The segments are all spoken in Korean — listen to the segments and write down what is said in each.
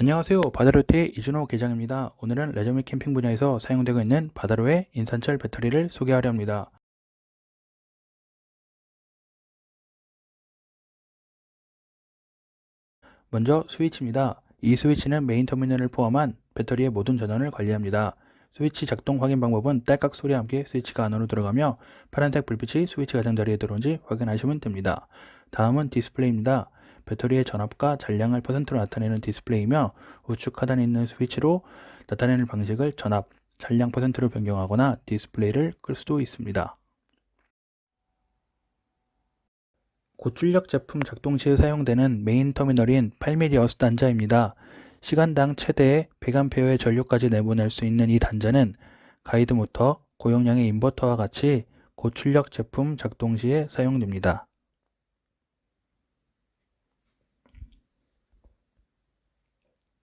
안녕하세요. 바다로트의 이준호 계장입니다. 오늘은 레저밀 캠핑 분야에서 사용되고 있는 바다로의 인산철 배터리를 소개하려 합니다. 먼저 스위치입니다. 이 스위치는 메인 터미널을 포함한 배터리의 모든 전원을 관리합니다. 스위치 작동 확인 방법은 딸깍 소리와 함께 스위치가 안으로 들어가며 파란색 불빛이 스위치 가장자리에 들어온지 확인하시면 됩니다. 다음은 디스플레이입니다. 배터리의 전압과 잔량을 퍼센트로 나타내는 디스플레이며 우측 하단에 있는 스위치로 나타내는 방식을 전압, 잔량 퍼센트로 변경하거나 디스플레이를 끌 수도 있습니다. 고출력 제품 작동 시에 사용되는 메인 터미널인 8mm 어스 단자입니다. 시간당 최대 100A의 전류까지 내보낼 수 있는 이 단자는 가이드 모터, 고용량의 인버터와 같이 고출력 제품 작동 시에 사용됩니다.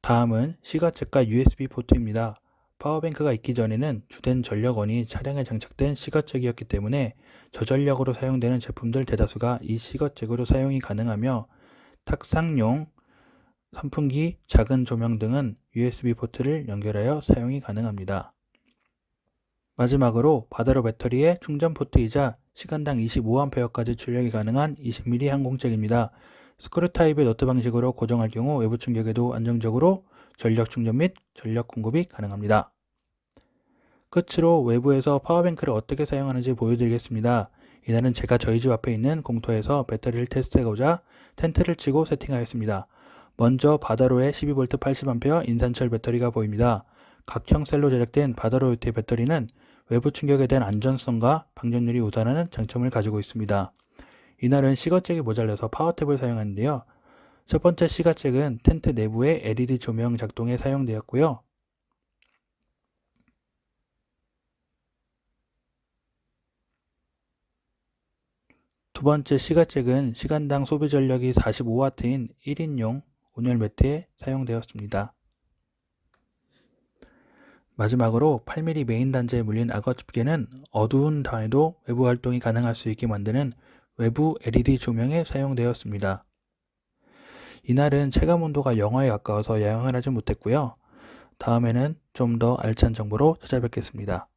다음은 시가책과 USB 포트입니다. 파워뱅크가 있기 전에는 주된 전력원이 차량에 장착된 시가책이었기 때문에 저전력으로 사용되는 제품들 대다수가 이 시가책으로 사용이 가능하며 탁상용, 선풍기, 작은 조명 등은 USB 포트를 연결하여 사용이 가능합니다. 마지막으로 바다로 배터리의 충전 포트이자 시간당 25A까지 출력이 가능한 20mm 항공잭입니다. 스크류 타입의 너트 방식으로 고정할 경우 외부 충격에도 안정적으로 전력 충전 및 전력 공급이 가능합니다. 끝으로 외부에서 파워뱅크를 어떻게 사용하는지 보여드리겠습니다. 이날은 제가 저희 집 앞에 있는 공터에서 배터리를 테스트해보자 텐트를 치고 세팅하였습니다. 먼저 바다로의 12V 80A 인산철 배터리가 보입니다. 각형 셀로 제작된 바다로 유태 배터리는 외부 충격에 대한 안전성과 방전율이 우수하는 장점을 가지고 있습니다. 이날은 시거잭이 모자라서 파워탭을 사용하는데요. 첫 번째 시가잭은 텐트 내부의 LED 조명 작동에 사용되었고요. 두 번째 시가잭은 시간당 소비 전력이 45W인 1인용 온열 매트에 사용되었습니다. 마지막으로 8mm 메인 단자에 물린 악어 집게는 어두운 밤에도 외부 활동이 가능할 수 있게 만드는 외부 LED 조명에 사용되었습니다. 이날은 체감 온도가 영하에 가까워서 야영을 하지 못했고요. 다음에는 좀 더 알찬 정보로 찾아뵙겠습니다.